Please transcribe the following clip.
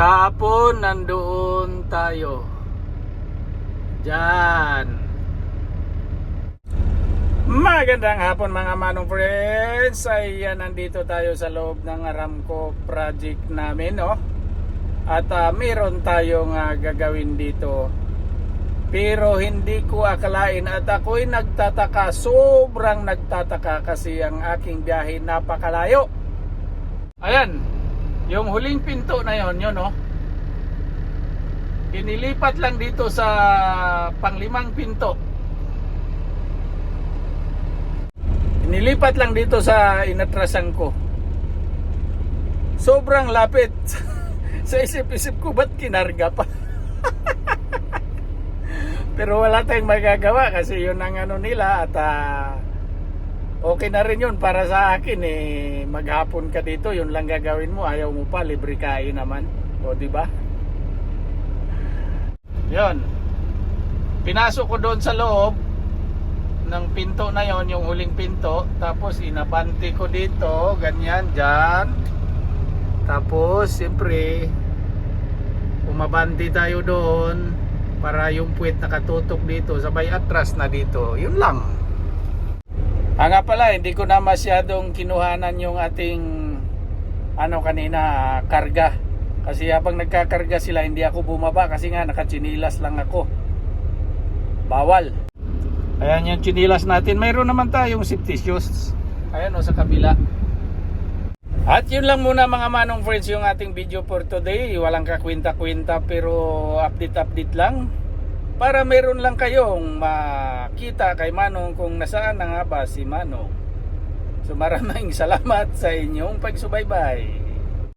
Kahapon nandoon tayo. Diyan. Magandang hapon mga manong friends. Ayan, nandito tayo sa loob ng Aramco project namin, no? At ah, meron tayong ah, gagawin dito. Pero hindi ko akalain at ako'y nagtataka, sobrang nagtataka kasi ang aking biyahe napakalayo. Ayan, yung huling pinto na yon, yun, no? Inilipat lang dito sa panglimang pinto. Inilipat lang dito sa inatrasan ko. Sobrang lapit. sa isip-isip ko, ba't kinarga pa? Pero wala tayong magagawa kasi yun ang ano nila at ah, okay na rin yun para sa akin eh maghapon ka dito yun lang gagawin mo ayaw mo pa libre kain naman. O di ba? Yun. Pinasok ko doon sa loob ng pinto na yon yung huling pinto tapos inabante ko dito ganyan dyan. Tapos siyempre umabante tayo doon para yung puwet nakatutok dito sabay atras na dito. Yun lang Ah nga pala, hindi ko na masyadong kinuhanan yung ating ano kanina, karga. Kasi habang nagkakarga sila, hindi ako bumaba kasi nga nakachinilas lang ako. Bawal. Ayan yung chinilas natin. Mayroon naman tayong safety shoes. Ayan o sa kabila. At yun lang muna mga manong friends yung ating video for today. Walang kakwinta-kwinta pero update-update lang para meron lang kayong makita kay Manong kung nasaan na nga ba si Manong. So maraming salamat sa inyong pagsubaybay.